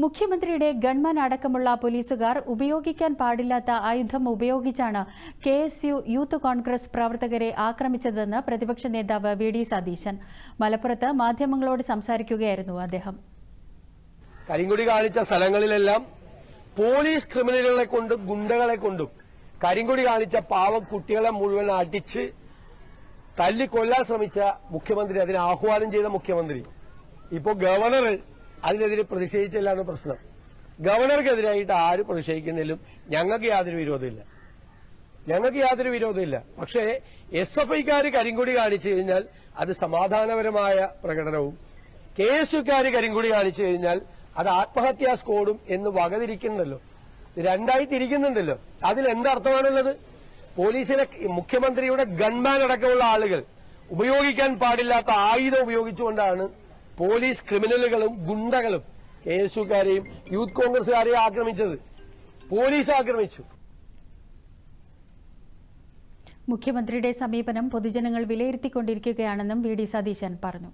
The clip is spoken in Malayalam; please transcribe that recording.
മുഖ്യമന്ത്രിയുടെ ഗൺമാൻ അടക്കമുള്ള പോലീസുകാർ ഉപയോഗിക്കാൻ പാടില്ലാത്ത ആയുധം ഉപയോഗിച്ചാണ് K S U youth Congress പ്രവർത്തകരെ ആക്രമിച്ചതെന്ന് പ്രതിപക്ഷ നേതാവ് വി ഡി സതീശൻ. മലപ്പുറത്ത് മാധ്യമങ്ങളോട് സംസാരിക്കുകയായിരുന്നു അദ്ദേഹം. കരിങ്കുടി കാണിച്ച സ്ഥലങ്ങളിലെല്ലാം പോലീസ് ക്രിമിനലുകളെ കൊണ്ടും ഗുണ്ടകളെ കൊണ്ടും കരിങ്കുടി കാണിച്ച പാവം കുട്ടികളെ മുഴുവൻ അടിച്ച് തല്ലിക്കൊല്ലാൻ ശ്രമിച്ച മുഖ്യമന്ത്രി അതിന് ആഹ്വാനം ചെയ്ത മുഖ്യമന്ത്രി. ഇപ്പോൾ ഗവർണർ അതിനെതിരെ പ്രതിഷേധിച്ചല്ലാണ് പ്രശ്നം. ഗവർണർക്കെതിരായിട്ട് ആര് പ്രതിഷേധിക്കുന്നതിലും ഞങ്ങൾക്ക് യാതൊരു വിരോധമില്ല. ഞങ്ങൾക്ക് യാതൊരു വിരോധമില്ല. പക്ഷേ എസ് എഫ് ഐക്കാർ കരിങ്കൊടി കാണിച്ചു കഴിഞ്ഞാൽ അത് സമാധാനപരമായ പ്രകടനവും കെ എസ് യുക്കാർ കരിങ്കൊടി കാണിച്ചു കഴിഞ്ഞാൽ അത് ആത്മഹത്യാ സ്കോഡും എന്ന് വകതിരിക്കുന്നുണ്ടല്ലോ. രണ്ടായി തിരിക്കുന്നുണ്ടല്ലോ അതിൽ എന്തർത്ഥമാണുള്ളത്? പോലീസിലെ മുഖ്യമന്ത്രിയുടെ ഗൺമാൻ അടക്കമുള്ള ആളുകൾ ഉപയോഗിക്കാൻ പാടില്ലാത്ത ആയുധം ഉപയോഗിച്ചുകൊണ്ടാണ് പോലീസ് ക്രിമിനലുകളും ഗുണ്ടകളും കെ എസ് യുക്കാരെയും യൂത്ത് കോൺഗ്രസുകാരെയും ആക്രമിച്ചത്. പോലീസ് ആക്രമിച്ചു. മുഖ്യമന്ത്രിയുടെ സമീപനം പൊതുജനങ്ങൾ വിലയിരുത്തിക്കൊണ്ടിരിക്കുകയാണെന്നും വി ഡി സതീശൻ പറഞ്ഞു.